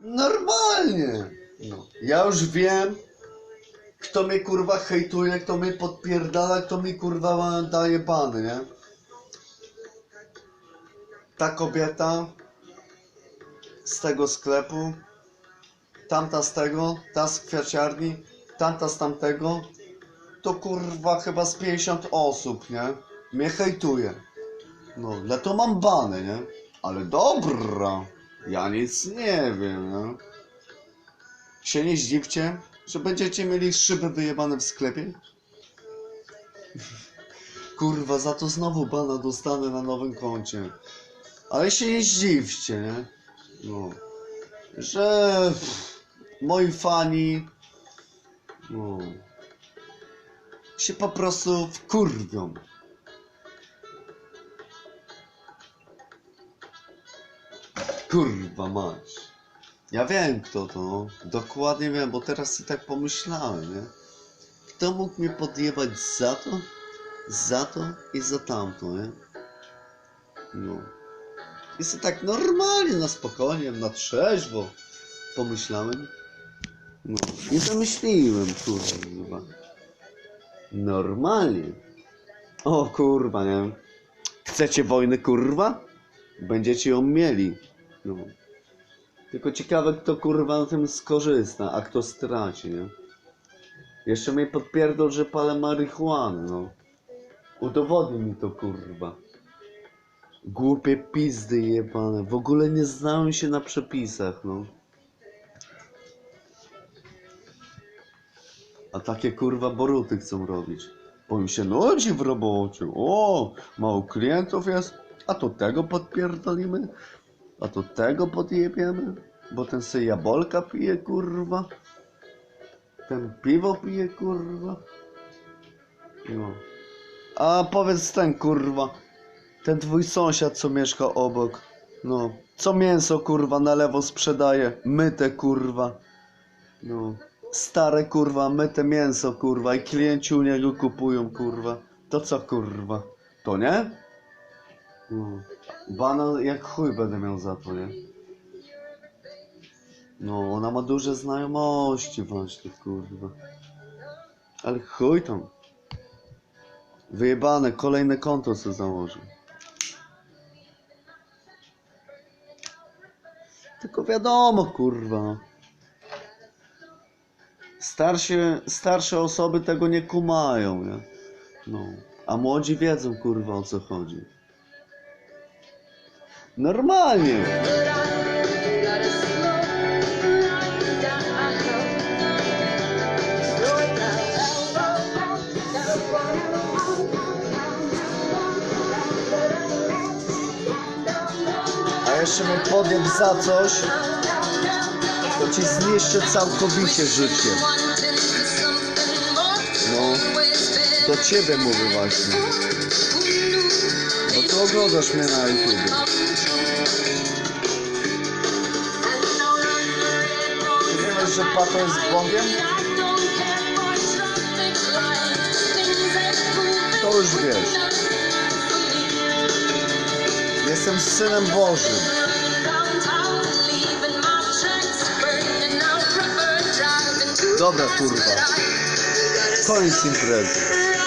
Normalnie. No. Ja już wiem, kto mnie kurwa hejtuje, kto mnie podpierdala, kto mi kurwa daje bany, nie? Ta kobieta z tego sklepu, tamta z tego, ta z kwiaciarni, tamta z tamtego, to kurwa chyba z 50 osób, nie? Mnie hejtuje. No, dla to mam bany, nie? Ale dobra, ja nic nie wiem, nie? Się nie zdziwcie, że będziecie mieli szyby wyjebane w sklepie. Kurwa, za to znowu bana dostanę na nowym koncie. Ale się nie zdziwcie, nie? No. Że pff, moi fani no, się po prostu wkurwią. Kurwa mać. Ja wiem kto to, no. Dokładnie wiem, bo teraz i tak pomyślałem, nie? Kto mógł mnie podjebać za to, za to i za tamto, nie? No. Sobie tak normalnie, na spokojnie, na trzeźwo pomyślałem. No. I zamyśliłem, kurwa. Normalnie. O kurwa, nie? Chcecie wojny, kurwa? Będziecie ją mieli. No. Tylko ciekawe, kto kurwa na tym skorzysta, a kto straci, nie? Jeszcze mnie podpierdol, że palę marihuanę, no. Udowodnij mi to, kurwa. Głupie pizdy jebane. W ogóle nie znają się na przepisach, no. A takie kurwa boruty chcą robić. Bo im się nudzi w robocie. O, mało klientów jest. A to tego podpierdolimy. A to tego podjebiemy. Bo ten se jabolka pije, kurwa. Ten piwo pije, kurwa. No. A powiedz ten, kurwa. Ten twój sąsiad, co mieszka obok. No. Co mięso, kurwa, na lewo sprzedaje. Myte, kurwa. No. Stare, kurwa, myte mięso, kurwa. I klienci u niego kupują, kurwa. To co, kurwa? To nie? No. Bana jak chuj będę miał za to, nie? No, ona ma duże znajomości właśnie, kurwa. Ale chuj tam. Wyjebane, kolejne konto sobie założył. Tylko wiadomo, kurwa. no. Starsze, starsze osoby tego nie kumają, nie? No. A młodzi wiedzą, kurwa, o co chodzi. Normalnie. A jeszcze mnie podjeb za coś, to ci zniszczę całkowicie życie. No, do ciebie mówię właśnie. Bo ty oglądasz mnie na YouTube. Ty wiesz, że Pato jest Bogiem? To już wiesz. Jestem Synem Bożym. Dobra, kurwa. Koniec imprezy.